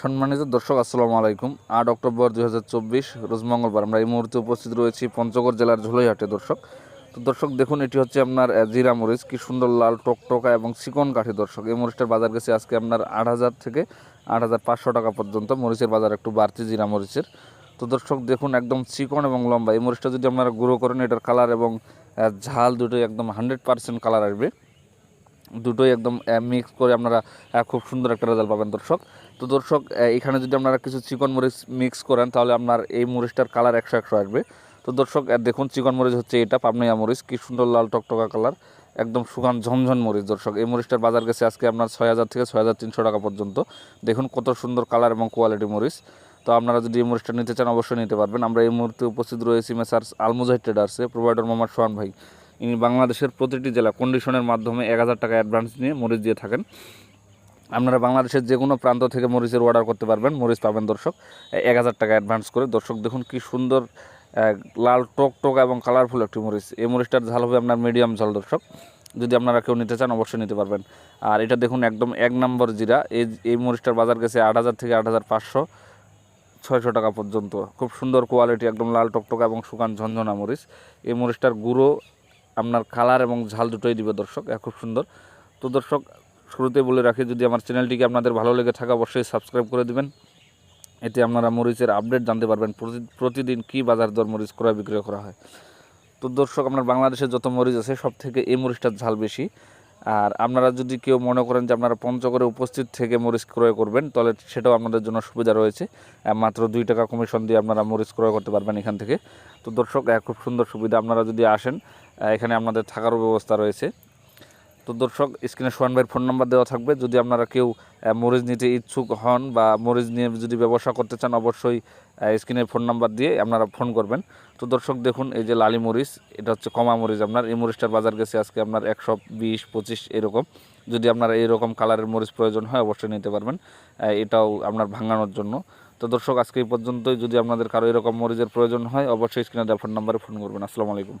সম্মানিত দর্শক, আসসালামু আলাইকুম। আট অক্টোবর দুই হাজার চব্বিশ, রোজ মঙ্গলবার আমরা এই মুহূর্তে উপস্থিত রয়েছি পঞ্চগড় জেলার ঝোলাইহাটে দর্শক। তো দর্শক, দেখুন, এটি হচ্ছে আপনার জিরা মরিচ। কি সুন্দর লাল টকটকা এবং চিকন কাঠি দর্শক। এই মরিচটার বাজার গেছে আজকে আপনার আট হাজার থেকে আট হাজার পাঁচশো টাকা পর্যন্ত। মরিচের বাজার একটু বাড়তি জিরা মরিচের। তো দর্শক, দেখুন, একদম চিকন এবং লম্বা। এই মরিচটা যদি আপনারা গুঁড়ো করেন, এটার কালার এবং ঝাল দুটোই একদম হান্ড্রেড পার্সেন্ট কালার আসবে। দুটোই একদম মিক্স করে আপনারা খুব সুন্দর একটা রেজাল্ট পাবেন দর্শক। তো দর্শক এখানে যদি আপনারা কিছু চিকন মরিচ মিক্স করেন, তাহলে আপনার এই মরিচটার কালার একশো একশো আসবে। তো দর্শক দেখুন চিকন মরিচ হচ্ছে এটা, পাবনাইয়া মরিচ, কি সুন্দর লাল টকটকা কালার একদম শুকান ঝনঝন মরিচ দর্শক। এই মরিচটার বাজার গেছে আজকে আপনার ছয় হাজার থেকে ছয় হাজার তিনশো টাকা পর্যন্ত। দেখুন কত সুন্দর কালার এবং কোয়ালিটি মরিচ। তো আপনারা যদি এই মরিচটা নিতে চান, অবশ্যই নিতে পারবেন। আমরা এই মুহূর্তে উপস্থিত রয়েছি মেসার আলমুজাহিদ ট্রেডার্সে প্রোভাইডার মোহাম্মদ সোহান ভাই। ইনি বাংলাদেশের প্রতিটি জেলা কন্ডিশনের মাধ্যমে এক হাজার টাকা অ্যাডভান্স নিয়ে মরিচ দিয়ে থাকেন। আপনারা বাংলাদেশের যে কোনো প্রান্ত থেকে মরিচের অর্ডার করতে পারবেন, মরিচ পাবেন দর্শক। এক হাজার টাকা অ্যাডভান্স করে। দর্শক, দেখুন কি সুন্দর লাল টক টক এবং কালারফুল একটি মরিচ। এই মরিচটার ঝাল হবে আপনার মিডিয়াম ঝাল দর্শক। যদি আপনারা কেউ নিতে চান, অবশ্যই নিতে পারবেন। আর এটা দেখুন একদম এক নম্বর জিরা। এই এই মরিচটার বাজার গেছে আট হাজার থেকে আট হাজার পাঁচশো ছয়শো টাকা পর্যন্ত। খুব সুন্দর কোয়ালিটি একদম লাল টকটকা এবং শুকান ঝনঝনা মরিচ। এই মরিচটার গুঁড়ো আপনার কালার এবং ঝাল দুটোই দিবে দর্শক খুব সুন্দর। তো দর্শক শুরুতে বলে রাখি, যদি আমার চ্যানেলটিকে আপনাদের ভালো লেগে থাকে, অবশ্যই সাবস্ক্রাইব করে দিবেন। এতে আপনারা মরিচের আপডেট জানতে পারবেন, প্রতি- প্রতিদিন কী বাজার দর মরিচ ক্রয় বিক্রয় করা হয়। তো দর্শক, আপনার বাংলাদেশের যত মরিচ আছে সব থেকে এই মরিচটার ঝাল বেশি। আর আপনারা যদি কেউ মনে করেন যে আপনারা পঞ্চগড়ে উপস্থিত থেকে মরিচ ক্রয় করবেন, তাহলে সেটাও আপনাদের জন্য সুবিধা রয়েছে। মাত্র দুই টাকা কমিশন দিয়ে আপনারা মরিচ ক্রয় করতে পারবেন এখান থেকে। তো দর্শক খুব সুন্দর সুবিধা। আপনারা যদি আসেন এখানে আপনাদের থাকারও ব্যবস্থা রয়েছে। তো দর্শক, স্ক্রিনে সোহান ভাইয়ের ফোন নাম্বার দেওয়া থাকবে। যদি আপনারা কেউ মরিচ নিতে ইচ্ছুক হন বা মরিচ নিয়ে যদি ব্যবসা করতে চান, অবশ্যই স্ক্রিনের ফোন নাম্বার দিয়ে আপনারা ফোন করবেন। তো দর্শক, দেখুন, এই যে লালি মরিচ, এটা হচ্ছে কমা মরিচ আপনার। এই মরিচটার বাজার গেছে আজকে আপনার একশো বিশ, পঁচিশ, এরকম। যদি আপনার এইরকম কালারের মরিচ প্রয়োজন হয়, অবশ্যই নিতে পারবেন। এটাও আপনার ভাঙানোর জন্য। তো দর্শক, আজকে এই পর্যন্তই। যদি আপনাদের কারও এরকম মরিচের প্রয়োজন হয়, অবশ্যই স্ক্রিনে দেওয়া ফোন নাম্বারে ফোন করবেন। আসসালামু আলাইকুম।